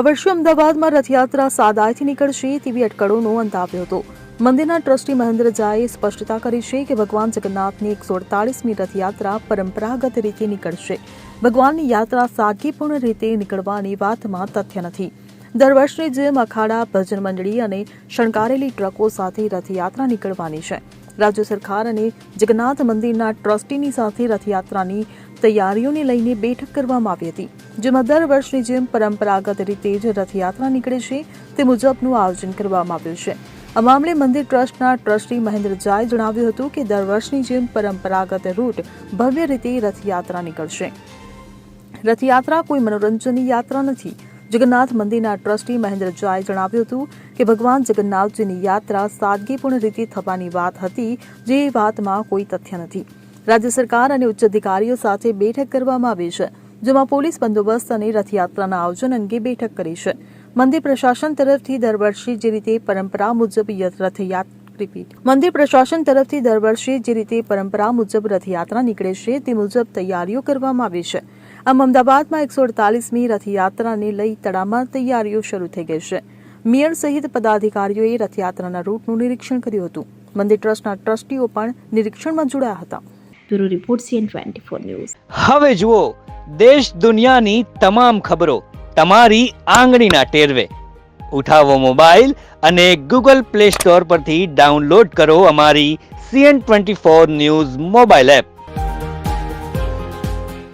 આ વર્ષે અમદાવાદમાં રથયાત્રા સાદાઈથી નીકળશે તેવી અટકળોનો અંત આવ્યો હતો. મંદિરના ટ્રસ્ટી મહેન્દ્ર ઝાએ સ્પષ્ટતા કરી છે કે ભગવાન જગન્નાથની એકસો અડતાલીસમી રથયાત્રા પરંપરાગત રીતે નીકળશે. ભગવાનની યાત્રા સાદગીપૂર્ણ રીતે નીકળવાની વાતમાં તથ્ય નથી. દર વર્ષની જેમ અખાડા ભજન મંડળી અને શણગારેલી ટ્રકો સાથે રથયાત્રા નીકળવાની છે. રાજ્ય સરકાર અને જગન્નાથ મંદિરના ટ્રસ્ટીની સાથે રથયાત્રાની તૈયારીઓને લઈને બેઠક કરવામાં આવી હતી, જેમાં દર વર્ષની જેમ પરંપરાગત રીતે જ રથયાત્રા નીકળે છે, તે મુજબનું આયોજન કરવામાં આવ્યું છે. આ મામલે મંદિર ટ્રસ્ટના ટ્રસ્ટી મહેન્દ્ર ઝાએ જણાવ્યું હતું કે દર વર્ષની જેમ પરંપરાગત રૂટ ભવ્ય રીતે રથયાત્રા નીકળશે. રથયાત્રા કોઈ મનોરંજનની યાત્રા નથી જગન્નાથ મંદિરના ટ્રસ્ટી મહેન્દ્ર ઝાએ જણાવ્યું હતું કે ભગવાન જગન્નાથજીની યાત્રા સાદગીપૂર્ણ રીતે થવાની વાત હતી, જે વાતમાં કોઈ તથ્ય નથી. રાજ્ય સરકાર અને ઉચ્ચ અધિકારીઓ સાથે બેઠક કરવામાં આવી છે, જેમાં પોલીસ બંદોબસ્ત અને રથયાત્રાના આયોજન અંગે બેઠક કરી છે. મંદિર પ્રશાસન તરફથી દર વર્ષે જે રીતે પરંપરા મુજબ રથયાત્રા મંદિર પ્રશાસન તરફથી દર વર્ષે જે રીતે પરંપરા મુજબ રથયાત્રા નીકળે છે, તે મુજબ તૈયારીઓ કરવામાં આવી છે. આમ અમદાવાદમાં એકસો અડતાલીસમી રથયાત્રાને લઈ તડામાર તૈયારીઓ શરૂ થઈ ગઈ છે. મેયર સહિત પદાધિકારીઓએ રથયાત્રાના રૂટનું નિરીક્ષણ કર્યું હતું. મંદિર ટ્રસ્ટના ટ્રસ્ટીઓ પણ નિરીક્ષણમાં જોડાયા હતા. Bureau report CN twenty four news. હવે જુઓ દેશ દુનિયાની તમામ ખબરો તમારી આંગળીના ટેરવે. ઉઠાવો મોબાઈલ અને ગૂગલ પ્લે સ્ટોર પરથી ડાઉનલોડ કરો અમારી CN twenty four news mobile app.